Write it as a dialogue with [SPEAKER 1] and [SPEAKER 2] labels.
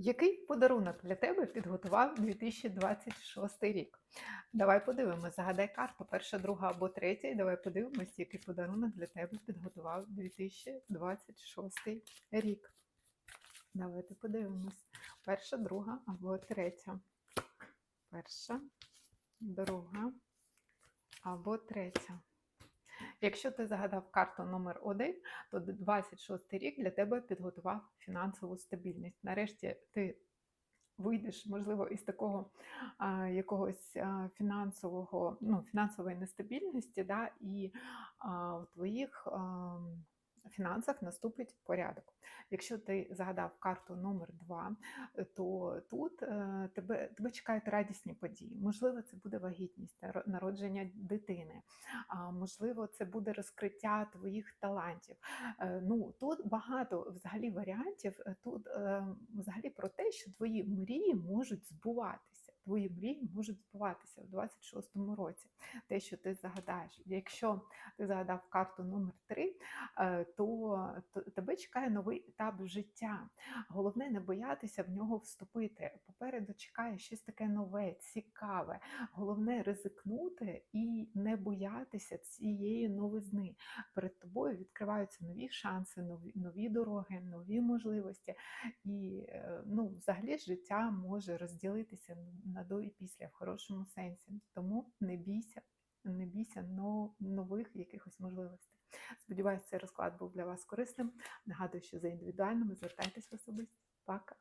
[SPEAKER 1] Який подарунок для тебе підготував 2026 рік? Давай подивимось, загадай карту, перша, друга або третя, і давай подивимось, який подарунок для тебе підготував 2026 рік. Давайте подивимось. Перша, друга або третя. Перша, друга або третя. Якщо ти загадав карту номер 1, то 26 рік для тебе підготував фінансову стабільність. Нарешті ти вийдеш, можливо, із такого а, якогось а, фінансового, ну, фінансової нестабільності, да, і а, в твоїх а, фінансах наступить порядок. Якщо ти загадав карту номер 2, то тут е, тебе, тебе чекають радісні події. Можливо, це буде вагітність, народження дитини, можливо, це буде розкриття твоїх талантів. Е, Ну, тут багато взагалі варіантів. Е, Тут е, взагалі про те, що твої мрії можуть збуватися. Твої мрії можуть збуватися в 26-му році. Те, що ти загадаєш. Якщо ти загадав карту номер 3, то, то тебе чекає новий етап життя. Головне не боятися в нього вступити. Попереду чекає щось таке нове, цікаве. Головне ризикнути і не боятися цієї новизни. Перед тобою відкриваються нові шанси, нові, нові дороги, нові можливості. І е, ну, взагалі життя може розділитися на до і після в хорошому сенсі. Тому не бійся, не бійся нових якихось можливостей. Сподіваюся, цей розклад був для вас корисним. Нагадую, що за індивідуальними звертайтесь в особисті. Пока!